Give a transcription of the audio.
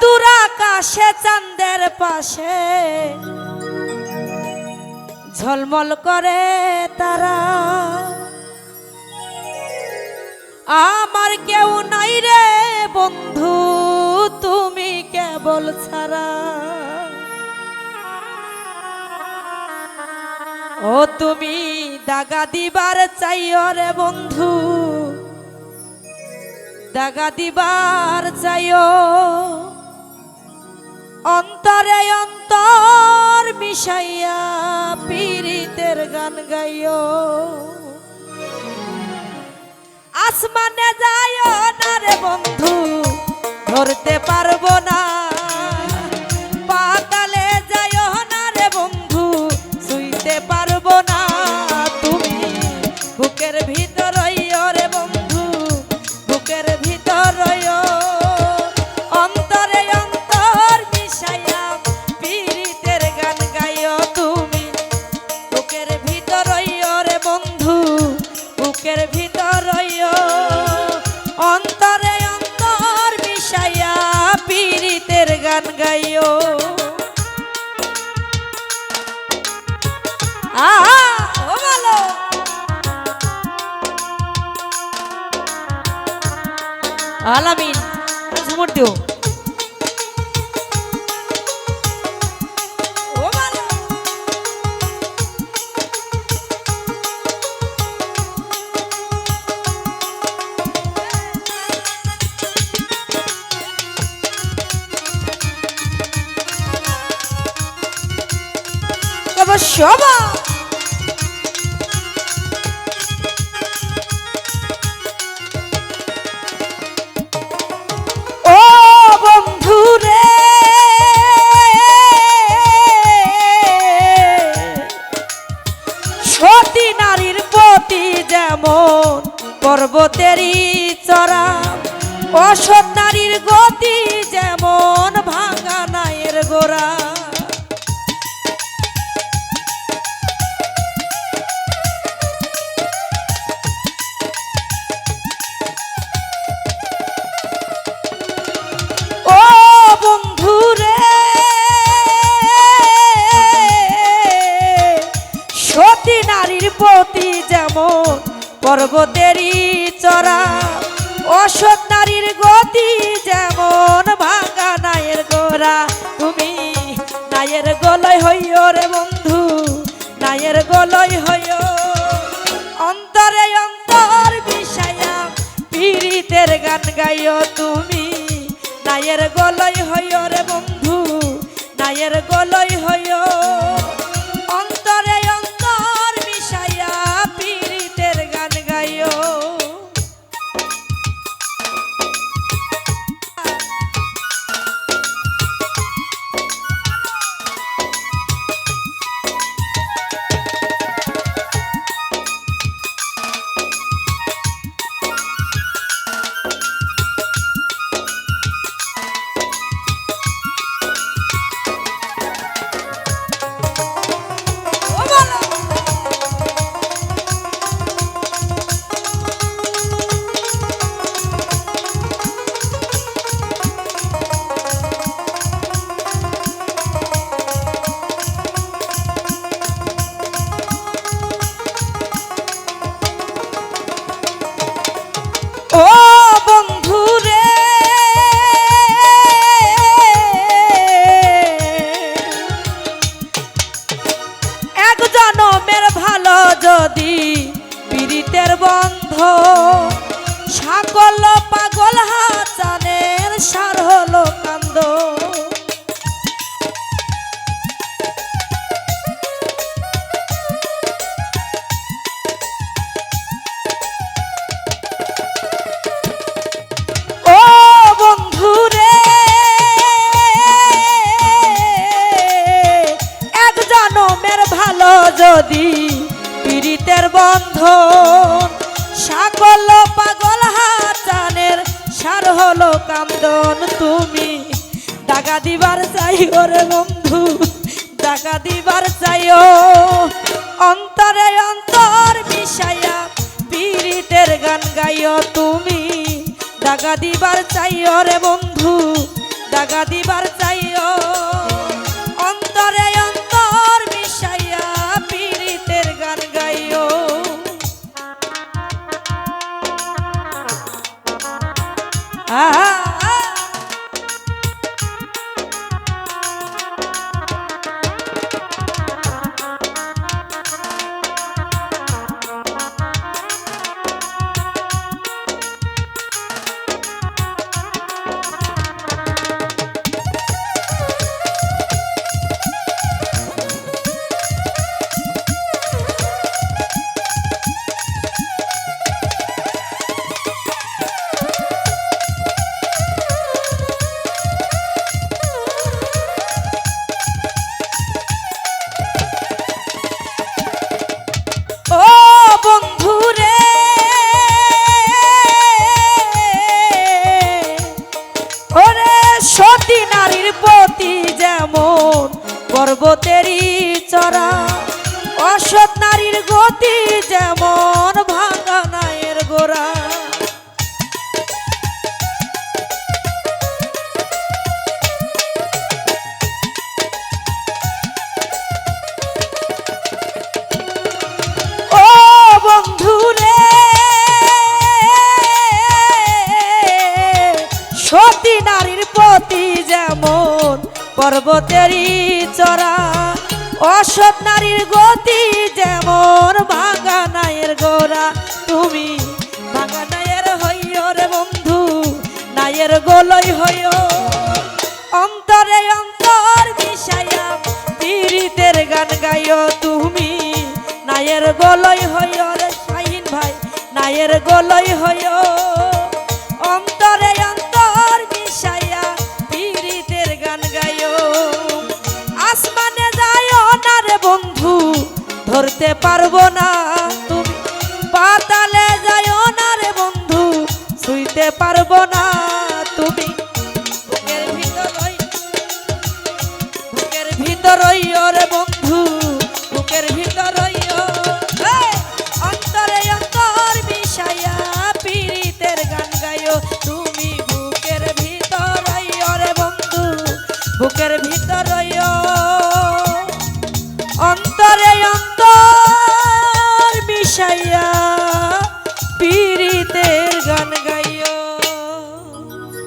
দূর আকাশে পাশে ঝলমল করে তারা। আমার কেউ নাই রে বন্ধু, তুমি কেবল ছাড়া। ও তুমি দাগা দিবার চাইও রে বন্ধু, দাগা দিবার চাইও। অন্তরে অন্তর মিশাইয়া পীড়িতের গান গাইও। আসমানে যায় না রে বন্ধু ধরতে পারব না। পীড়িতের গান গাইও। ও ভালো। আলামিন ঝুমুর 学吧。প্রতি যেমন পর্বতেরই চড়া, অসৎ নারীর গতি যেমন ভাঙা নায়ের গোড়া। তুমি নায়ের গলয় হইও রে বন্ধু, নায়ের গলয় হইও। অন্তরে অন্তর মিশাইয়া পীড়িতের গান গাইও তুমি, নায়ের গলয় হইও রে বন্ধু, নায়ের গলয় হইও। সকল পাগল হাচানের সার হলো দাগা দিবার চাই ওরে বন্ধু টাকা দিবার চাইও। অন্তরে অন্তর মিশাইয়া পীড়িতের গান গাইও তুমি। টাকা দিবার চাইও রে বন্ধু টাকা দিবার চাইও নারীর প্রতি যেমন পর্বতেরই চড়া, অসৎ নারীর গতি যেমন ভাঙা নায়ের গোড়া। সতী নারীর প্রতি যেমন পর্বতেরই চড়া অসৎ নারীর গতি যেমন ভাঙা নায়ের গোড়া। তুমি ভাঙা নায়ের হইও রে বন্ধু নায়ের গোলই হইও অন্তরে অন্তর মিশাইয়া পীড়িতের গান গাইও তুমি নায়ের গলই হইও রে শাহিন ভাই নায়ের গলই হইও পারব না।